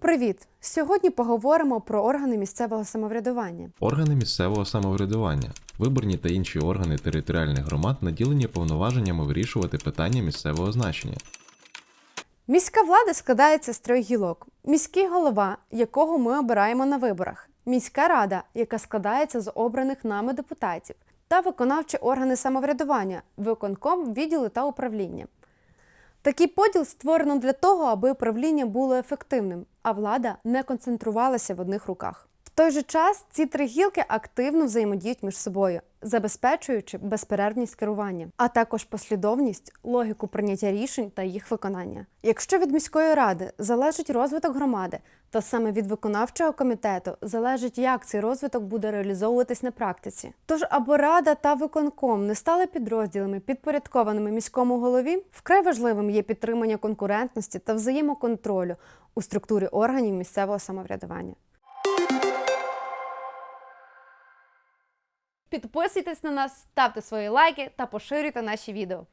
Привіт! Сьогодні поговоримо про органи місцевого самоврядування. Органи місцевого самоврядування, виборні та інші органи територіальних громад наділені повноваженнями вирішувати питання місцевого значення. Міська влада складається з трьох гілок: міський голова, якого ми обираємо на виборах, міська рада, яка складається з обраних нами депутатів, та виконавчі органи самоврядування, виконком, відділи та управління. Такий поділ створено для того, аби управління було ефективним, а влада не концентрувалася в одних руках. В той же час ці три гілки активно взаємодіють між собою, забезпечуючи безперервність керування, а також послідовність, логіку прийняття рішень та їх виконання. Якщо від міської ради залежить розвиток громади, то саме від виконавчого комітету залежить, як цей розвиток буде реалізовуватись на практиці. Тож, аби рада та виконком не стали підрозділами, підпорядкованими міському голові, вкрай важливим є підтримання конкурентності та взаємоконтролю у структурі органів місцевого самоврядування. Підписуйтесь на нас, ставте свої лайки та поширюйте наші відео.